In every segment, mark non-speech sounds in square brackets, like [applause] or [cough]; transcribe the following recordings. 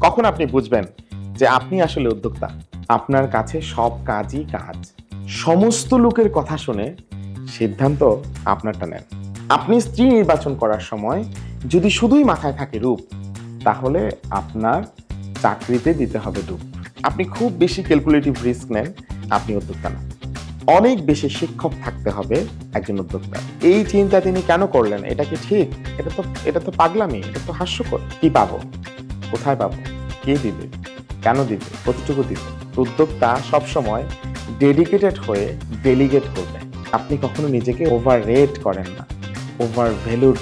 কখন আপনি বুঝবেন যে আপনি আসলে উদ্যোক্তা? আপনার কাছে সব কাজই কাজ। সমস্ত লোকের কথা শুনে সিদ্ধান্ত আপনারটা নেন। আপনি স্ত্রী নির্বাচন করার সময় যদি শুধুই মাথায় থাকে রূপ, তাহলে আপনার চাকরিতে দিতে হবে ডুব আপনি খুব বেশি ক্যালকুলেটিভ রিস্ক নেন, আপনি উদ্যোক্তা না। অনেক বেশি শিক্ষক থাকতে হবে একজন উদ্যোক্তা। এই চিন্তা তিনি কেন করলেন? এটা কি ঠিক? এটা তো এটা তো পাগলামি, এটা তো হাস্যকর। কি পাবো? কোথায় পাবো? কে দিবে? কেন দিবে? কতটুকু দিবে? উদ্যোক্তা সবসময় ডেডিকেটেড হয়ে ডেলিগেট করবে। আপনি কখনো নিজেকে ওভার রেট করেন না ওভার ভ্যালুড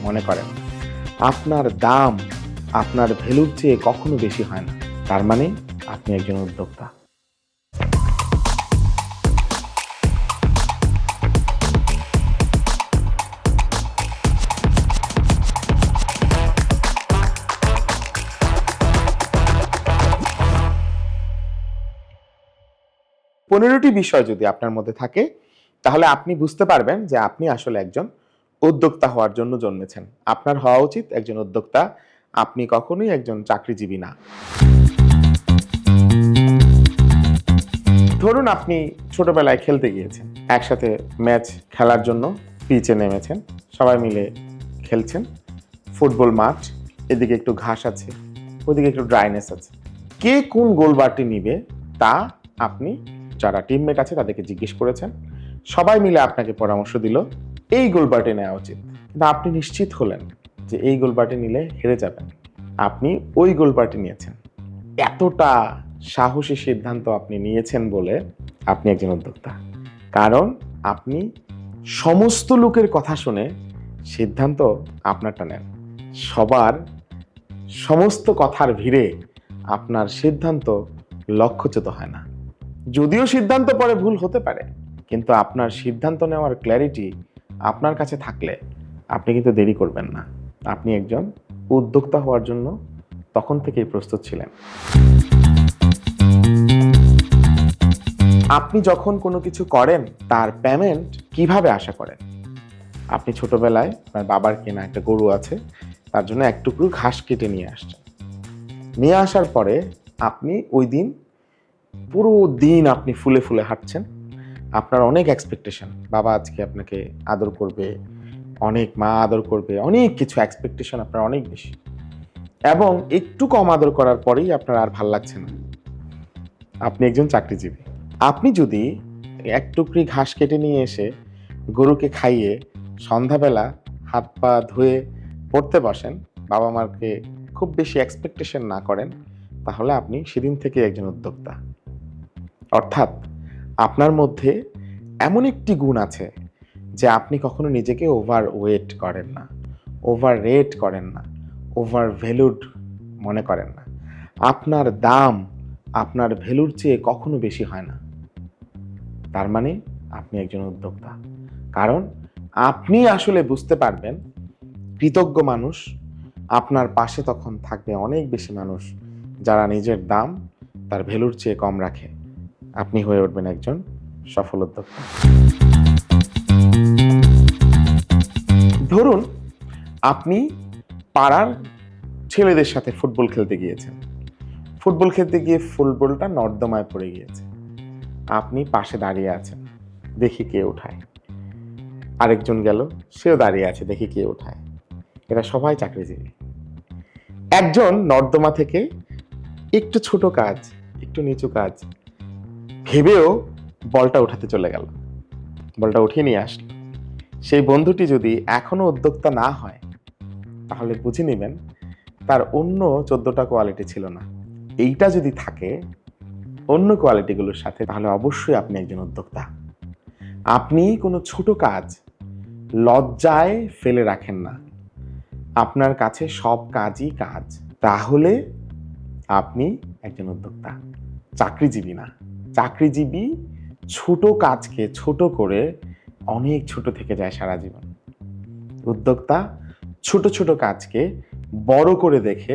মনে করেন। আপনার দাম, আপনার ভ্যালুর চেয়ে কখনো বেশি হয় না। তার মানে আপনি একজন উদ্যোক্তা। পনেরোটি বিষয় যদি আপনার মধ্যে থাকে, তাহলে আপনি বুঝতে পারবেন যে আপনি আসলে একজন উদ্যোক্তা হওয়ার জন্য জন্মেছেন। আপনার হওয়া উচিত একজন উদ্যোক্তা, আপনি কখনোই একজন চাকরিজীবী না। ধরুন আপনি ছোটবেলায় খেলতে গিয়েছেন, একসাথে ম্যাচ খেলার জন্য পিচে নেমেছেন, সবাই মিলে খেলছেন, ফুটবল মাঠ, এদিকে একটু ঘাস আছে, ওদিকে একটু ড্রাইনেস আছে। কে কোন গোলবারটি নিবে তা আপনি যারা টিমমেট আছে তাদেরকে জিজ্ঞেস করেছেন। সবাই মিলে আপনাকে পরামর্শ দিল, এই গোলবারটি নেওয়া উচিত। কিন্তু আপনি নিশ্চিত হলেন যে এই গোলবারটি নিলে হেরে যাবেন। আপনি ওই গোলবারটি নিয়েছেন। এতটা সাহসী সিদ্ধান্ত আপনি নিয়েছেন বলে আপনি একজন উদ্যোক্তা। কারণ আপনি সমস্ত লোকের কথা শুনে সিদ্ধান্ত আপনারটা নেন। সবার সমস্ত কথার ভিড়ে আপনার সিদ্ধান্ত লক্ষ্যচ্যুত হয় না। যদিও সিদ্ধান্ত পরে ভুল হতে পারে, কিন্তু আপনার সিদ্ধান্ত নেওয়ার ক্ল্যারিটি আপনার কাছে থাকলে আপনি কিন্তু দেরি করবেন না। আপনি একজন উদ্যোক্তা হওয়ার জন্য তখন থেকেই প্রস্তুত ছিলেন। আপনি যখন কোনো কিছু করেন, তার পেমেন্ট কীভাবে আশা করেন? আপনি ছোটবেলায় আপনার বাবার কেনা একটা গরু আছে, তার জন্য এক টুকরো ঘাস কেটে নিয়ে আসছেন। নিয়ে আসার পরে আপনি ওই দিন পুরো দিন আপনি ফুলে ফুলে হাঁটছেন। আপনার অনেক এক্সপেকটেশন বাবা আজকে আপনাকে আদর করবে, অনেক মা আদর করবে, অনেক কিছু এক্সপেকটেশন আপনার অনেক বেশি। এবং একটু কম আদর করার পরেই আপনার আর ভালো লাগছে না। আপনি একজন চাকরিজীবী। আপনি যদি এক টুকরি ঘাস কেটে নিয়ে এসে গরুকে খাইয়ে সন্ধ্যাবেলা হাত পা ধুয়ে পড়তে বসেন বাবা মাকে খুব বেশি এক্সপেকটেশন না করেন, তাহলে আপনি সেদিন থেকে একজন উদ্যোক্তা। অর্থাৎ আপনার মধ্যে এমন একটি গুণ আছে যে আপনি কখনো নিজেকে ওভার ওয়েট করেন না ওভার রেট করেন না ওভার ভ্যালুড মনে করেন না। আপনার দাম, আপনার ভ্যালুর চেয়ে কখনো বেশি হয় না। তার মানে আপনি একজন উদ্যোক্তা। কারণ আপনি আসলে বুঝতে পারবেন, কৃতজ্ঞ মানুষ, আপনার পাশে তখন থাকবে অনেক বেশি মানুষ যারা নিজের দাম, তার ভ্যালুর চেয়ে কম রাখে। আপনি হয়ে উঠবেন একজন সফল উদ্যোক্তা ধরুন আপনি পাড়ার ছেলেদের সাথে ফুটবল খেলতে গিয়েছেন। ফুটবল খেলতে গিয়ে ফুটবলটা নর্দমায় পড়ে গিয়েছে। আপনি পাশে দাঁড়িয়ে আছেন, দেখি কে উঠায়। আরেকজন গেল, সেও দাঁড়িয়ে আছে, দেখি কে উঠায়। এরা সবাই চাকরিজীবী। একজন নর্দমা থেকে একটু ছোট কাজ, একটু নিচু কাজ ভেবেও বলটা উঠাতে চলে গেল। বলটা উঠিয়ে নিয়ে আসলো। সেই বন্ধুটি যদি এখনও উদ্যোক্তা না হয়, তাহলে বুঝে নেবেন তার অন্য চোদ্দটা কোয়ালিটি ছিল না। এইটা যদি থাকে, অন্য কোয়ালিটিগুলোর সাথে, তাহলে অবশ্যই আপনি একজন উদ্যোক্তা। আপনি কোনো ছোট কাজ লজ্জায় ফেলে রাখেন না। আপনার কাছে সব কাজই কাজ। তাহলে আপনি একজন উদ্যোক্তা, চাকরিজীবী না। চাকরিজীবী ছোট কাজকে ছোট করে অনেক ছোট থেকে যায় সারা জীবন। উদ্যোক্তা ছোট ছোট কাজকে বড় করে দেখে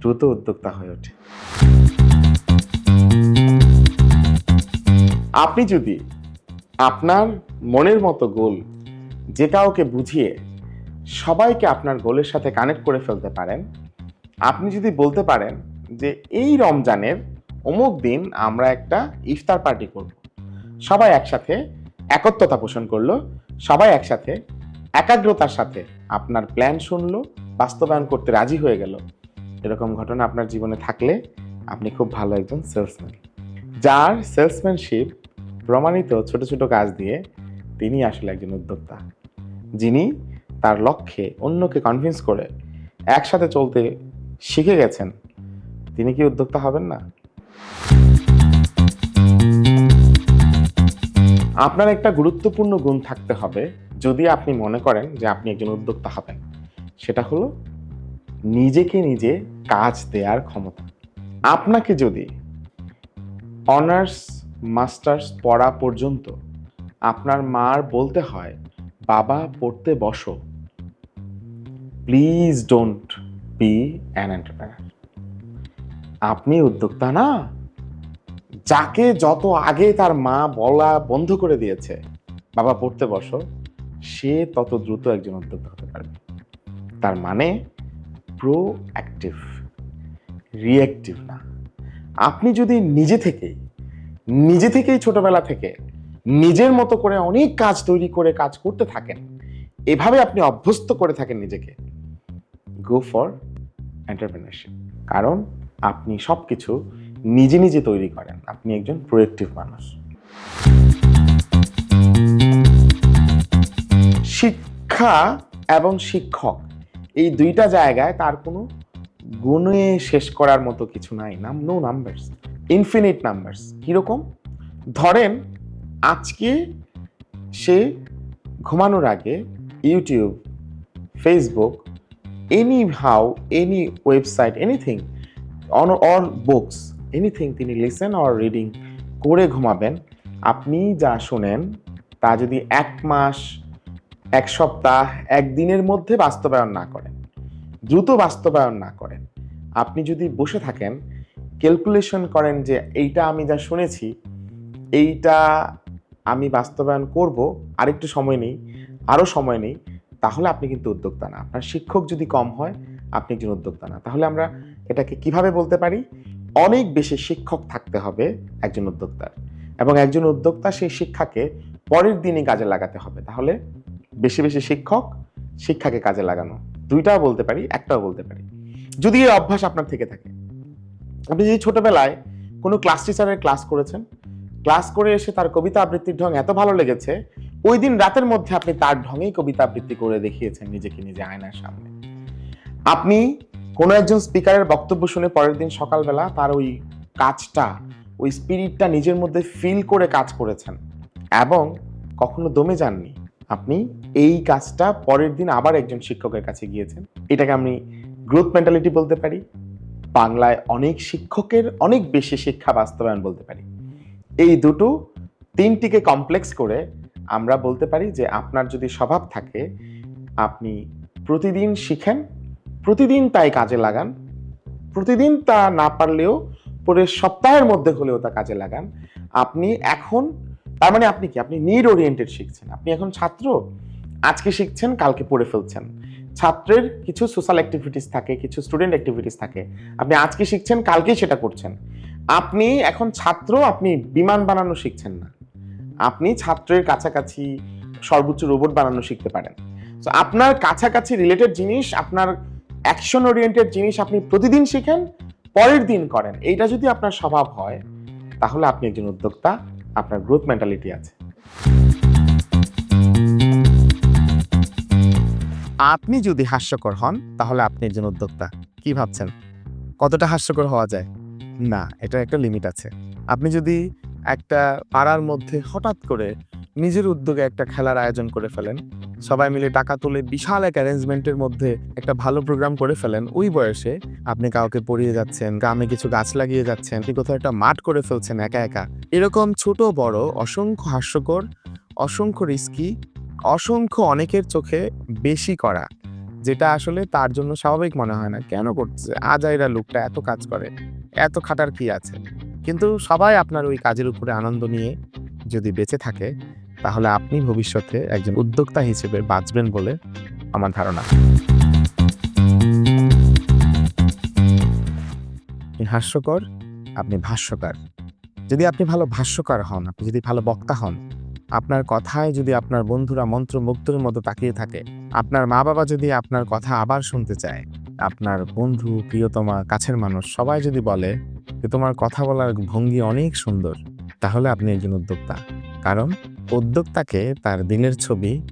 দ্রুত উদ্যোক্তা হয়ে ওঠে। আপনি যদি আপনার মনের মতো গোল যে কাউকে বুঝিয়ে সবাইকে আপনার গোলের সাথে কানেক্ট করে ফেলতে পারেন, আপনি যদি বলতে পারেন যে এই রমজানের অমুক দিন আমরা একটা ইফতার পার্টি করব। সবাই একসাথে একত্রতা পোষণ করল, সবাই একসাথে একাগ্রতার সাথে আপনার প্ল্যান শুনলো, বাস্তবায়ন করতে রাজি হয়ে গেল। এরকম ঘটনা আপনার জীবনে থাকলে আপনি খুব ভালো একজন সেলসম্যান যার সেলসম্যানশিপ প্রমাণিত ছোট ছোট কাজ দিয়ে তিনি আসলে একজন উদ্যোক্তা। যিনি তার লক্ষ্যে অন্যকে কনভিন্স করে একসাথে চলতে শিখে গেছেন। তিনি কি উদ্যোক্তা হবেন না? আপনার একটা গুরুত্বপূর্ণ গুণ থাকতে হবে যদি আপনি মনে করেন যে আপনি একজন উদ্যোক্তা হবেন। সেটা হলো নিজেকে নিজে কাজ দেওয়ার ক্ষমতা। আপনাকে যদি অনার্স মাস্টার্স পড়া পর্যন্ত আপনার মার বলতে হয়, বাবা, পড়তে বসো। Please don't be an entrepreneur আপনি উদ্যোক্তা না? যাকে যত আগে তার মা বলা বন্ধ করে দিয়েছে, বাবা পড়তে বসো, সে তত দ্রুত একজন উদ্যোক্তা হতে পারবে। তার মানে প্রো অ্যাক্টিভ রিয়েক্টিভ না। আপনি যদি নিজে থেকেই নিজে থেকেই ছোটবেলা থেকে নিজের মতো করে অনেক কাজ তৈরি করে কাজ করতে থাকেন, এভাবে আপনি অভ্যস্ত করে থাকেন নিজেকে গো ফর এন্টারপ্রেনারশিপ কারণ আপনি সব কিছু নিজে নিজে তৈরি করেন। আপনি একজন প্রোয়েক্টিভ মানুষ। শিক্ষা এবং শিক্ষক, এই দুইটা জায়গায় তার কোনো গুণে শেষ করার মতো কিছু নাই। নাম নো নাম্বারস ইনফিনিট নাম্বারস কীরকম? ধরেন, আজকে সে ঘুমানোর আগে YouTube Facebook any how any website anything on or books anything তিনি লিসেন অর রিডিং করে ঘুমাবেন, আপনি যা শোনেন, তা যদি এক মাস, এক সপ্তাহ একদিনের মধ্যে বাস্তবায়ন না করেন, দ্রুত বাস্তবায়ন না করেন, আপনি যদি বসে থাকেন ক্যালকুলেশন করেন যে এইটা আমি যা শুনেছি, এইটা আমি বাস্তবায়ন করব, আরেকটু সময় নেই আরও সময় নেই, তাহলে আপনি কিন্তু উদ্যোক্তা না। আপনার শিক্ষক যদি কম হয়, আপনি একজন উদ্যোক্তা না। তাহলে আমরা এটাকে কীভাবে বলতে পারি? অনেক বেশি শিক্ষক থাকতে হবে একজন উদ্যোক্তার এবং একজন উদ্যোক্তা সেই শিক্ষাকে পরের দিনই কাজে লাগাতে হবে। তাহলে বেশি বেশি শিক্ষক শিক্ষাকে কাজে লাগানো। দুইটাও বলতে পারি, একটাও বলতে পারি। যদি এই অভ্যাস আপনার থেকে থাকে। আপনি যদি ছোটবেলায় কোনো ক্লাস টিচারের ক্লাস করেছেন, ক্লাস করে এসে তার কবিতা আবৃত্তির ঢং এত ভালো লেগেছে, ওই দিন রাতের মধ্যে আপনি তার ঢঙেই কবিতা আবৃত্তি করে দেখিয়েছেন নিজেকে নিজে আয়নার সামনে। আপনি কোনো একজন স্পিকারের বক্তব্য শুনে পরের দিন সকালবেলা তার ওই কাজটা, ওই স্পিরিটটা নিজের মধ্যে ফিল করে কাজ করেছেন এবং কখনো দমে যাননি। আপনি এই কাজটা পরের দিন আবার একজন শিক্ষকের কাছে গিয়েছেন। এটাকে আমি গ্রোথ মেন্টালিটি বলতে পারি, বাংলায় অনেক শিক্ষকের অনেক বেশি শিক্ষা বাস্তবায়ন বলতে পারি। এই দুটো তিনটিকে কমপ্লেক্স করে আমরা বলতে পারি যে আপনার যদি স্বভাব থাকে, আপনি প্রতিদিন শিখেন প্রতিদিন তাই কাজে লাগান। প্রতিদিন তা না পারলেও পরের সপ্তাহের মধ্যে হলেও তা কাজে লাগান। আপনি এখন, তার মানে আপনি কি? আপনি নিড ওরিয়েন্টেড শিখছেন। আপনি এখন ছাত্র? আজকে শিখছেন, কালকে পড়ে ফেলছেন। ছাত্রের কিছু সোশ্যাল অ্যাক্টিভিটিস থাকে, কিছু স্টুডেন্ট অ্যাক্টিভিটিস থাকে। আপনি আজকে শিখছেন, কালকেই সেটা করছেন। আপনি এখন ছাত্র, আপনি বিমান বানানো শিখছেন না। আপনি ছাত্রের কাছাকাছি সর্বোচ্চ রোবট বানানো শিখতে পারেন। তো আপনার কাছাকাছি রিলেটেড জিনিস, আপনার অ্যাকশন ওরিয়েন্টেড জিনিস আপনি প্রতিদিন শিখেন, পরের দিন করেন। এইটা যদি আপনার স্বভাব হয়, তাহলে আপনি একজন উদ্যোক্তা, আপনার গ্রোথ মেন্টালিটি আছে। আপনি যদি হাস্যকর হন, তাহলে আপনি একজন উদ্যোক্তা। কি ভাবছেন? কতটা হাস্যকর হওয়া যায়? না এটা একটা লিমিট আছে। আপনি যদি একটা পাড়ার মধ্যে হঠাৎ করে নিজের উদ্যোগে একটা খেলার আয়োজন করে ফেলেন। সবাই মিলে টাকা তুলে বিশাল এক অ্যারেঞ্জমেন্টের মধ্যে একটা ভালো প্রোগ্রাম করে ফেলেন। ওই বয়সে আপনি কাউকে পড়িয়ে যাচ্ছেন, গ্রামে কিছু গাছ লাগিয়ে যাচ্ছেন, আপনি কোথাও একটা মাঠ করে ফেলছেন একা একা। এরকম ছোট, বড়, অসংখ্য হাস্যকর, অসংখ্য রিস্কি অসংখ্য অনেকের চোখে বেশি করা, যেটা আসলে তার জন্য স্বাভাবিক মনে হয় না। কেন করছে আজাইরা লোকটা এত কাজ করে, এত খাটার কি আছে? কিন্তু সবাই আপনার ওই কাজের উপরে আনন্দ নিয়ে যদি বেঁচে থাকে, তাহলে আপনি ভবিষ্যতে একজন উদ্যোক্তা হিসেবে বাঁচবেন বলে আমার ধারণা। হাস্যকর, আপনি ভাষ্যকার। যদি আপনি ভালো ভাষ্যকার হন, আপনি যদি ভালো বক্তা হন, আপনার কথায় যদি আপনার বন্ধুরা মন্ত্রমুগ্ধের মতো তাকিয়ে থাকে, আপনার মা বাবা যদি আপনার কথা আবার শুনতে চায়, আপনার বন্ধু, প্রিয়তমা, কাছের মানুষ সবাই যদি বলে যে তোমার কথা বলার ভঙ্গি অনেক সুন্দর, তাহলে আপনি একজন উদ্যোক্তা। কারণ উদ্যোক্তাকে তার দিনের ছবি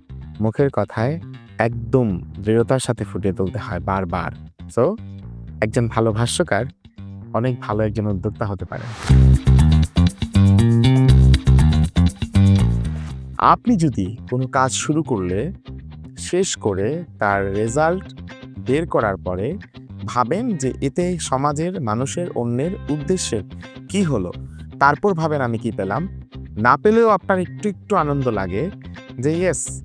মুখের কথায় একদম দৃঢ়তার সাথে ফুটিয়ে তুলতে হয় বারবার। সো একজন ভালো ভাষ্যকার অনেক ভালো একজন উদ্যোক্তা হতে পারে। আপনি যদি কোনো কাজ শুরু করলে, শেষ করে তার রেজাল্ট বের করার পরে ভাবেন যে এতে সমাজের, মানুষের, অন্যের উদ্দেশ্যে কি হলো? তারপর ভাবেন আমি কি পেলাম? না পেলেও আপনার একটু একটু আনন্দ লাগে যে ইয়েস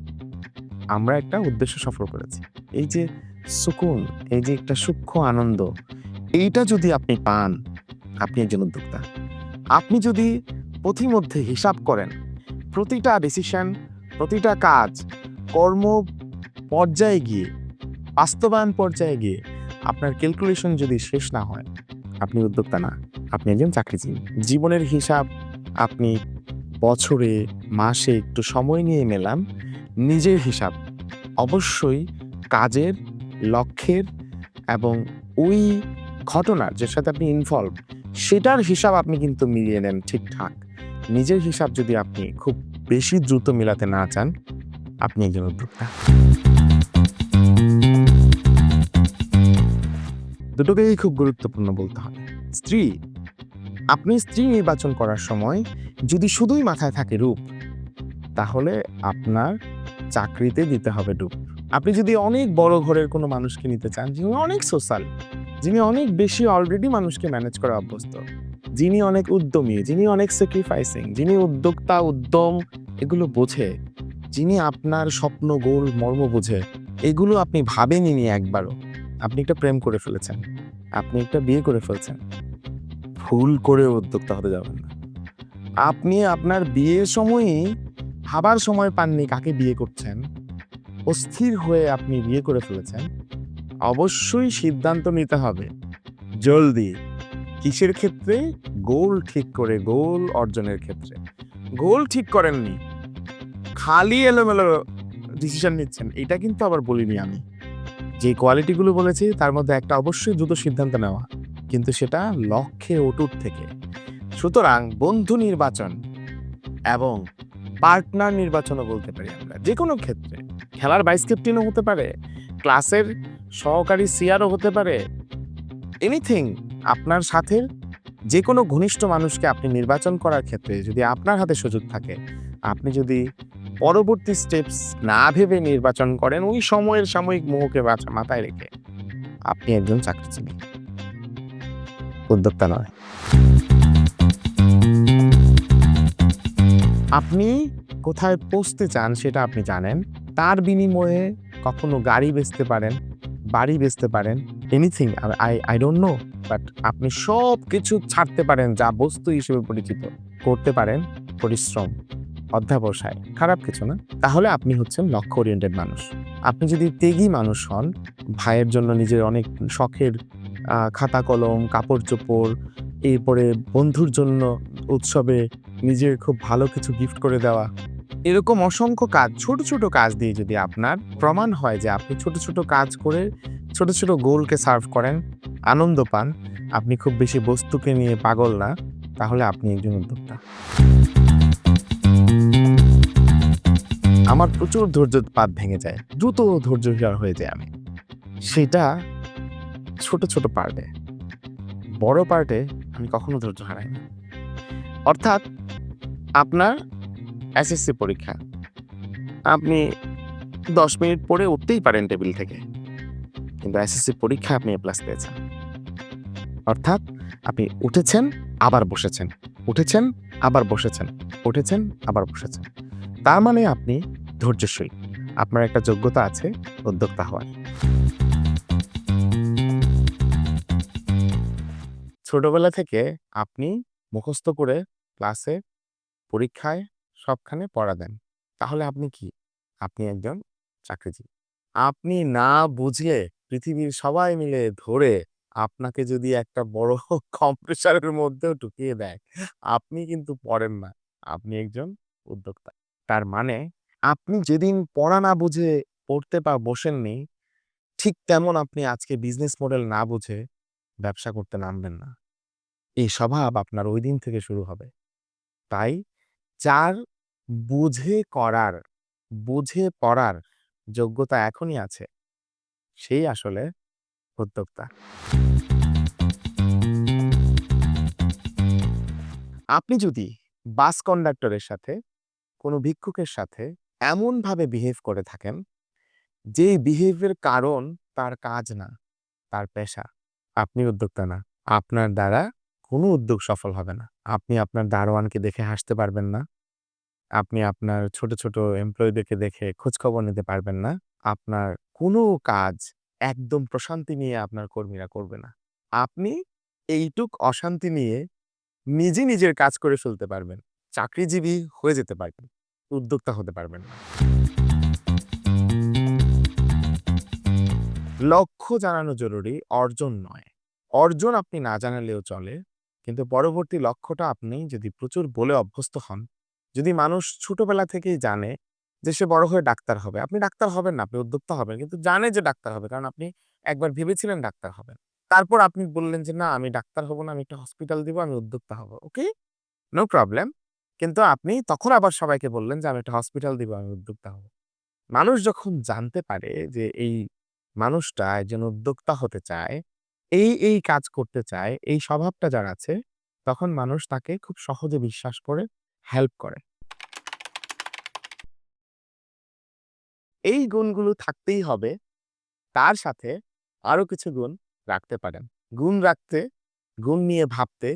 আমরা একটা উদ্দেশ্য সফল করেছি। এই যে সুকুন, এই যে একটা সূক্ষ্ম আনন্দ, এইটা যদি আপনি পান, আপনি একজন উদ্যোক্তা। আপনি যদি পথিমধ্যে হিসাব করেন, প্রতিটা ডিসিশন প্রতিটা কাজ, কর্ম পর্যায়ে গিয়ে, বাস্তবায়ন পর্যায়ে গিয়ে আপনার ক্যালকুলেশন যদি শেষ না হয়, আপনি উদ্যোক্তা না, আপনি একজন চাকরিজীবী। জীবনের হিসাব, আপনি বছরে, মাসে একটু সময় নিয়ে মেলান নিজের হিসাব, অবশ্যই কাজের লক্ষ্যের এবং ওই ঘটনার যে সাথে আপনি ইনভলভ সেটার হিসাব আপনি কিন্তু মিলিয়ে নেন ঠিকঠাক। নিজের হিসাব যদি আপনি খুব বেশি দ্রুত মেলাতে না চান, আপনি একজন উদ্যোক্তা। দুটোকেই খুব গুরুত্বপূর্ণ বলতে হয়। স্ত্রী, আপনি স্ত্রী নির্বাচন করার সময় যদি শুধুই মাথায় থাকে রূপ, তাহলে আপনার চাকরিতে দিতে হবে ডুব আপনি যদি অনেক বড় ঘরের কোনো মানুষকে নিতে চান, যিনি অনেক সোশ্যাল যিনি অনেক বেশি অলরেডি মানুষকে ম্যানেজ করা অভ্যস্ত, যিনি অনেক উদ্যমী, যিনি অনেক স্যাক্রিফাইসিং যিনি উদ্যোক্তা, উদ্যম, এগুলো বোঝে, যিনি আপনার স্বপ্ন গোল মর্ম বোঝে, এগুলো আপনি ভাবেনি একবারও। আপনি একটা প্রেম করে ফেলেছেন। আপনি একটা বিয়ে করে ফেলছেন। ভুল করে উদ্যোক্তা হতে যাবেন না। আপনি আপনার বিয়ের সময়ই ভাবার সময় পাননি কাকে বিয়ে করছেন, অস্থির হয়ে আপনি বিয়ে করে ফেলেছেন, অবশ্যই সিদ্ধান্ত নিতে হবে জলদি। কিসের ক্ষেত্রে? গোল ঠিক করে, গোল অর্জনের ক্ষেত্রে। গোল ঠিক করেননি। খালি এলোমেলো ডিসিশন নিচ্ছেন। এটা কিন্তু আবার বলিনি আমি। যে কোয়ালিটিগুলো বলেছি, তার মধ্যে একটা অবশ্যই দ্রুত সিদ্ধান্ত নেওয়া। কিন্তু সেটা লক্ষ্যে অটুট থেকে। সুতরাং বন্ধু নির্বাচন এবং পার্টনার নির্বাচনও বলতে পারি আমরা। যে কোনো ক্ষেত্রে। খেলার ভাইস ক্যাপ্টেনও হতে পারে, ক্লাসের সহকারী সিয়ারও হতে পারে। এনিথিং আপনার সাথে যে কোনো ঘনিষ্ঠ মানুষকে আপনি নির্বাচন করার ক্ষেত্রে যদি আপনার হাতে সুযোগ থাকে, আপনি যদি পরবর্তী স্টেপস না ভেবে নির্বাচন করেন, ওই সময়ের সাময়িক মোহকে মাথায় রেখে আপনি একজন চাকরিজীবী। উদ্যোক্তা নয়। আপনি কোথায় পৌঁছতে চান সেটা আপনি জানেন। তার বিনিময়ে কখনো গাড়ি বেচতে পারেন, বাড়ি বেচতে পারেন anything I I don't know but আপনি সব কিছু ছাড়তে পারেন, যা বস্তু হিসেবে পরিচিত। করতে পারেন পরিশ্রম। অধ্যাবসায়, খারাপ কিছু না। তাহলে আপনি হচ্ছেন লক্ষ্য ওরিয়েন্টেড মানুষ। আপনি যদি তেগি মানুষ হন, ভাইয়ের জন্য নিজের অনেক শখের খাতা কলম কাপড় চোপড় এরপরে বন্ধুর জন্য উৎসবে নিজের খুব ভালো কিছু গিফট করে দেওয়া, এরকম অসংখ্য কাজ, ছোট ছোট কাজ দিয়ে যদি আপনার প্রমাণ হয় যে আপনি ছোট ছোট কাজ করে ছোট ছোট গোলকে সার্ভ করেন, আনন্দ পান, আপনি খুব বেশি বস্তুকে নিয়ে পাগল না, তাহলে আপনি একজন উদ্যোক্তা। আমার প্রচুর ধৈর্য পাত ভেঙে যায়, দ্রুত ধৈর্যহীন হয়ে যায় আমি। সেটা ছোট ছোট পার্টে। বড় পার্টে আমি কখনো ধৈর্য হারাই না। অর্থাৎ আপনার এসএসসি পরীক্ষা, আপনি দশ মিনিট পরে উঠতেই পারেন টেবিল থেকে। কিন্তু এসএসসি পরীক্ষা আপনি এ প্লাস পেয়েছেন। অর্থাৎ আপনি উঠেছেন, আবার বসেছেন। উঠেছেন, আবার বসেছেন। উঠেছেন, আবার বসেছেন। তার মানে আপনি ধৈর্যশীল। আপনার একটা যোগ্যতা আছে উদ্যোক্তা হওয়ার। ছোটবেলা থেকে আপনি মুখস্থ করে ক্লাসে পরীক্ষায় সবখানে পড়া দেন। তাহলে আপনি কি? আপনি একজন চাকরিজীবী। আপনি না বুঝলে পৃথিবীর সবাই মিলে ধরে আপনাকে যদি একটা বড় [laughs] কম্প্রেসারের মধ্যেও ঢুকিয়ে দেয়, আপনি কিন্তু পড়েন না। আপনি একজন উদ্যোক্তা। তার মানে আপনি যেদিন পড়া না বুঝে পড়তে পা বসেননি, ঠিক তেমন আপনি আজকে বিজনেস মডেল না বুঝে ব্যবসা করতে নামবেন না। এই স্বভাব আপনার ওই দিন থেকে শুরু হবে। তাই চার বুঝে করার, বুঝে পড়ার যোগ্যতা এখনই আছে, সেই আসলে উদ্যোক্তা। আপনি যদি বাস কন্ডাক্টরের সাথে, কোনো ভিক্ষুকের সাথে এমনভাবে বিহেভ করে থাকেন, যে বিহেভের কারণ তার কাজ না, তার পেশা, আপনি উদ্যোক্তা না। আপনার দ্বারা কোনো উদ্যোগ সফল হবে না। আপনি আপনার দারোয়ানকে দেখে হাসতে পারবেন না। আপনি আপনার ছোট, ছোট এমপ্লয়িদেরকে দেখে খোঁজখবর নিতে পারবেন না। আপনার কোনো কাজ একদম প্রশান্তি নিয়ে আপনার কর্মীরা করবে না। আপনি এইটুক অশান্তি নিয়ে নিজে নিজের কাজ করে ফেলতে পারবেন। চাকরিজীবী হয়ে যেতে পারবেন। উদ্যোক্তা হতে পারবেন লক্ষ্য জানানো জরুরি, অর্জন নয়। অর্জন আপনি না জানালেও চলে। কিন্তু পরবর্তী লক্ষ্যটা আপনি যদি প্রচুর বলে অভ্যস্ত হন, যদি মানুষ ছোটবেলা থেকেই জানে যে সে বড় হয়ে ডাক্তার হবে। আপনি ডাক্তার হবেন না, আপনি উদ্যোক্তা হবেন। কিন্তু জানে যে ডাক্তার হবে। কারণ আপনি একবার ভেবেছিলেন ডাক্তার হবেন। তারপর আপনি বললেন যে, "না, আমি ডাক্তার হব না, আমি একটা হসপিটাল দিব, আমি উদ্যোক্তা হব।" ওকে? No problem. কিন্তু আপনি তখন আবার সবাইকে বললেন যে, "আমি একটা হসপিটাল দিব, আমি উদ্যোক্তা হব।" মানুষ যখন জানতে পারে যে এই মানুষটা একজন উদ্যোক্তা হতে চায়, এই, এই কাজ করতে চায়, এই স্বভাবটা যার আছে, তখন মানুষ তাকে খুব সহজে বিশ্বাস করে হেল্প করে। এই গুণগুলো থাকতেই হবে। তার সাথে আরও কিছু গুণ রাখতে পারেন। গুণ রাখতে, গুণ নিয়ে ভাবতে,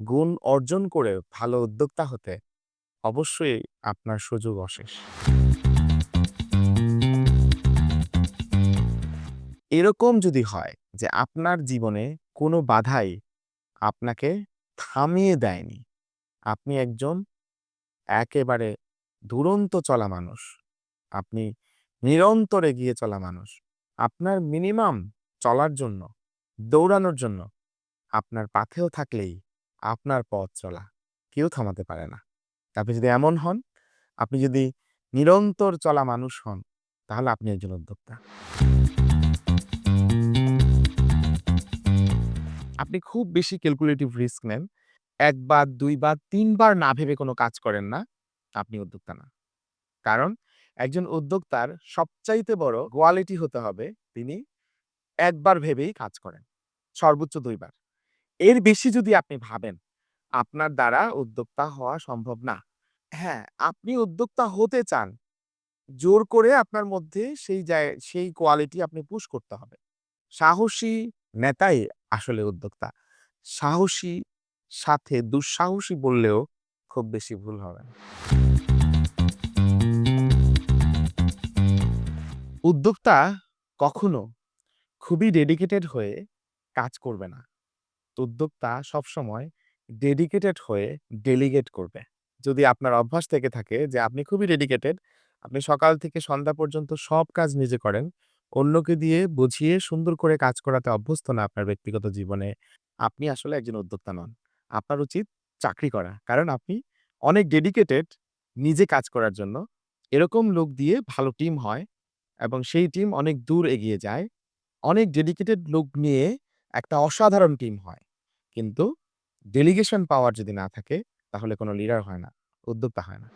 গুণ অর্জন করে ভালো উদ্যোক্তা হতে অবশ্যই আপনার সুযোগ অশেষ। এরকম যদি হয় যে আপনার জীবনে কোনো বাধাই আপনাকে থামিয়ে দেয়নি। আপনি একজন একেবারে দুরন্ত চলা মানুষ। আপনি নিরন্তর এগিয়ে চলা মানুষ। আপনার মিনিমাম চলার জন্য, দৌড়ানোর জন্য আপনার পাথেয় থাকলেই আপনার পথ চলা। কেউ থামাতে পারে না। আপনি যদি এমন হন, আপনি যদি নিরন্তর চলা মানুষ হন, তাহলে আপনি একজন উদ্যোক্তা। আপনি খুব বেশি ক্যালকুলেটিভ রিস্ক নেন। ১ বার, ২ বার, ৩ বার না ভেবে কোনো কাজ করেন না, আপনি উদ্যোক্তা না। কারণ একজন উদ্যোক্তার সবচাইতে বড় কোয়ালিটি হতে হবে তিনি একবার ভেবেই কাজ করেন। সর্বোচ্চ দুইবার এর বেশি যদি আপনি ভাবেন, আপনার দ্বারা উদ্যোক্তা হওয়া সম্ভব না। হ্যাঁ, আপনি উদ্যোক্তা হতে চান। জোর করে আপনার মধ্যে সেই জায় সেই কোয়ালিটি আপনি পুশ করতে হবে। সাহসী নেতাই আসলে উদ্যোক্তা। সাহসী সাথে দুঃসাহসী বললেও খুব বেশি ভুল হবে না। উদ্যোক্তা কখনো খুবই ডেডিকেটেড হয়ে কাজ করবে না। উদ্যোক্তা সবসময় ডেডিকেটেড হয়ে ডেলিগেট করবে। যদি আপনার অভ্যাস থেকে থাকে যে আপনি খুবই ডেডিকেটেড, আপনি সকাল থেকে সন্ধ্যা পর্যন্ত সব কাজ নিজে করেন, অন্যকে দিয়ে বুঝিয়ে সুন্দর করে কাজ করাতে অভ্যস্ত না আপনার ব্যক্তিগত জীবনে, আপনি আসলে একজন উদ্যোক্তা নন। আপনার উচিত চাকরি করা। কারণ আপনি অনেক ডেডিকেটেড নিজে কাজ করার জন্য। এরকম লোক দিয়ে ভালো টিম হয় এবং সেই টিম অনেক দূর এগিয়ে যায়। অনেক ডেডিকেটেড লোক নিয়ে একটা অসাধারণ টিম হয়। কিন্তু ডেলিগেশন পাওয়ার যদি না থাকে, তাহলে কোনো লিডার হয় না, উদ্যোক্তা হয় না।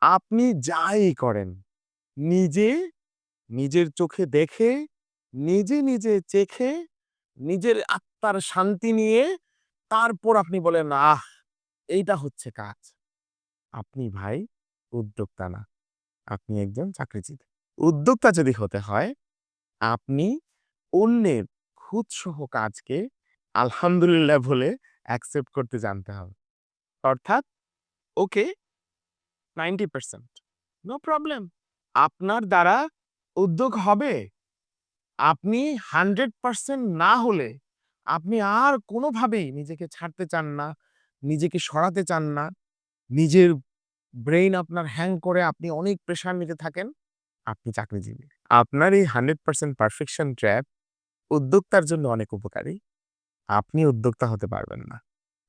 আপনি যাই করেন, নিজে নিজের চোখে দেখে, নিজে, নিজে চেখে, নিজের আত্মার শান্তি নিয়ে তারপর আপনি বলেন, "আহ! এইটা হচ্ছে কাজ।" আপনি ভাই উদ্যোক্তা না। আপনি একজন চাকরিজীবী। উদ্যোক্তা যদি হতে হয়, আপনি অন্যের খুদসহ কাজকে আলহামদুলিল্লাহ বলে অ্যাকসেপ্ট করতে জানতে হবে। অর্থাৎ ওকে 90% নো প্রবলেম। আপনার দ্বারা উদ্যোগ হবে। আপনি 100% না হলে আপনি আর কোনোভাবেই নিজেকে ছাড়তে চান না, নিজেকে সরাতে চান না, নিজের ব্রেইন আপনার হ্যাং করে আপনি অনেক প্রেশার নিতে থাকেন, আপনি চাকরিজীবী। আপনার এই হান্ড্রেড পার্সেন্ট পারফেকশন ট্র্যাপ উদ্যোক্তার জন্য অনেক উপকারী। আপনি উদ্যোক্তা হতে পারবেন না।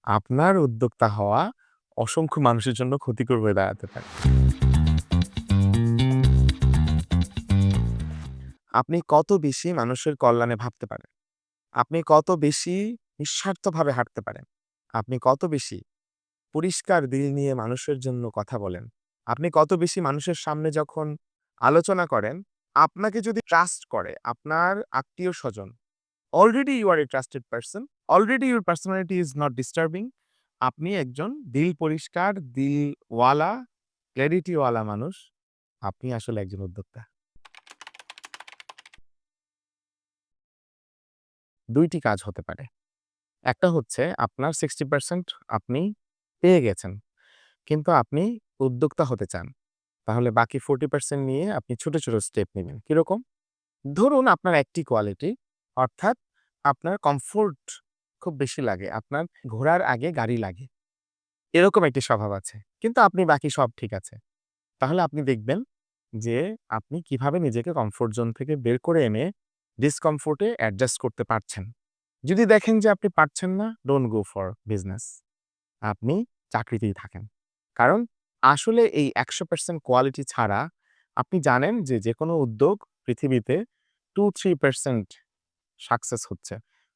আপনার উদ্যোক্তা হওয়া অসংখ্য মানুষের জন্য ক্ষতিকর হয়ে দাঁড়াতে পারে। আপনি কত বেশি মানুষের কল্যাণে ভাবতে পারেন? আপনি কত বেশি নিঃস্বার্থভাবে হাঁটতে পারেন? আপনি কত বেশি পরিষ্কার দিল নিয়ে মানুষের জন্য কথা বলেন? আপনি কত বেশি মানুষের সামনে যখন আলোচনা করেন আপনাকে যদি ট্রাস্ট করে, আপনার আত্মীয় স্বজন already you are a trusted person already your personality is not disturbing আপনি একজন দিল পরিষ্কার, দিলওয়ালা ক্ল্যারিটিওয়ালা মানুষ, আপনি আসলে একজন উদ্যোক্তা। দুইটি কাজ হতে পারে। একটা হচ্ছে আপনার সিক্সটি পার্সেন্ট আপনি পেয়ে গেছেন, কিন্তু আপনি উদ্যোক্তা হতে চান। তাহলে বাকি ফোরটি পার্সেন্ট নিয়ে আপনি ছোট ছোট স্টেপ নেবেন। কীরকম? ধরুন আপনার একটি কোয়ালিটি অর্থাৎ আপনার কমফোর্ট খুব বেশি লাগে, আপনার ঘোরার আগে গাড়ি লাগে। এরকম একটি স্বভাব আছে। কিন্তু আপনি বাকি সব ঠিক আছে। তাহলে আপনি দেখবেন যে আপনি কীভাবে নিজেকে কমফোর্ট জোন থেকে বের করে এনে ডিসকমফোর্টে অ্যাডজাস্ট করতে পারছেন। যদি দেখেন যে আপনি পারছেন না ডোন্ট গো ফর বিজনেস আপনি চাকরিতেই থাকেন। কারণ আসলে এই একশো পার্সেন্ট কোয়ালিটি ছাড়া আপনি জানেন যে যে কোনো উদ্যোগ পৃথিবীতে টু থ্রি পার্সেন্ট সাকসেস হচ্ছে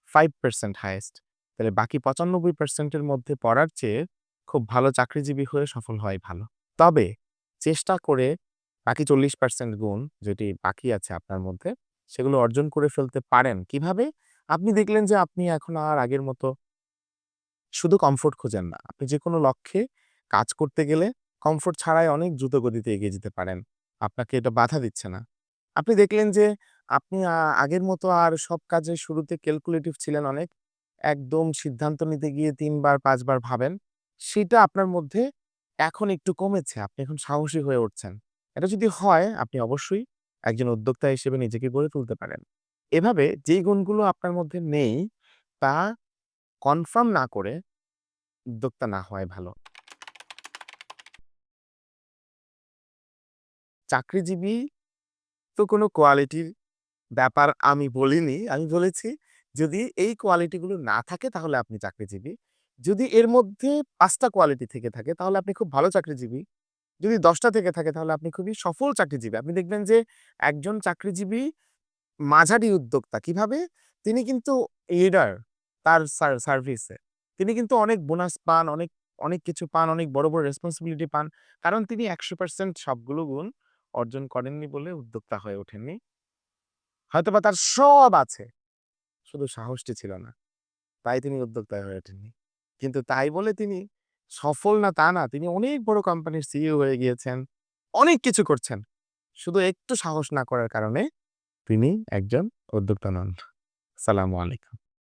ফাইভ পার্সেন্ট হায়েস্ট তাহলে বাকি পঁচানব্বই পার্সেন্টের মধ্যে পড়ার চেয়ে খুব ভালো চাকরিজীবী হয়ে সফল হয় ভালো। তবে চেষ্টা করে বাকি চল্লিশ পার্সেন্ট গুণ যেটি বাকি আছে আপনার মধ্যে সেগুলো অর্জন করে ফেলতে পারেন। কীভাবে? আপনি দেখলেন যে আপনি এখন আর আগের মতো শুধু কমফোর্ট খোঁজেন না, আপনি যে কোনো লক্ষ্যে কাজ করতে গেলে কমফোর্ট ছাড়াই অনেক দ্রুত গতিতে এগিয়ে যেতে পারেন। আপনাকে এটা বাধা দিচ্ছে না। আপনি দেখলেন যে, আপনি আগের মতো আর সব কাজে শুরুতে ক্যালকুলেটিভ ছিলেন অনেক। একদম সিদ্ধান্ত নিতে গিয়ে তিনবার, পাঁচবার ভাবেন। সেটা আপনার মধ্যে এখন একটু কমেছে। আপনি এখন সাহসী হয়ে উঠছেন। এটা যদি হয়, আপনি অবশ্যই একজন উদ্যোক্তা হিসেবে নিজেকে গড়ে তুলতে পারেন। এভাবে যেই গুণগুলো আপনার মধ্যে নেই, তা কনফার্ম না করে উদ্যোক্তা না হওয়াই ভালো। চাকরিজীবী তো কোনো কোয়ালিটির ব্যাপার আমি বলিনি। আমি বলেছি, যদি এই কোয়ালিটিগুলো না থাকে তাহলে আপনি চাকরিজীবী। যদি এর মধ্যে পাঁচটা কোয়ালিটি থেকে থাকে তাহলে আপনি খুব ভালো চাকরিজীবী। যদি দশটা থেকে থাকে তাহলে আপনি খুবই সফল চাকরিজীবী। আপনি দেখবেন যে একজন চাকরিজীবী মাঝারি উদ্যোক্তা কীভাবে? তিনি কিন্তু লিডার তার সার্ভিসে। তিনি কিন্তু অনেক বোনাস পান, অনেক অনেক কিছু পান, অনেক বড় বড় রেসপন্সিবিলিটি পান। কারণ তিনি একশো পার্সেন্ট সবগুলো গুণ অর্জন করেননি বলে উদ্যোক্তা হয়ে ওঠেননি। হয়তোবা তার সব আছে, শুধু সাহসটি ছিল না, তাই তিনি উদ্যোক্তা হয়ে ওঠেননি। কিন্তু তাই বলে তিনি সফল না তা না, তিনি অনেক বড় কোম্পানির সিইও হয়ে গিয়েছেন, অনেক কিছু করছেন। শুধু একটু সাহস না করার কারণে তিনি একজন উদ্যোক্তা নন। সালামু আলাইকুম।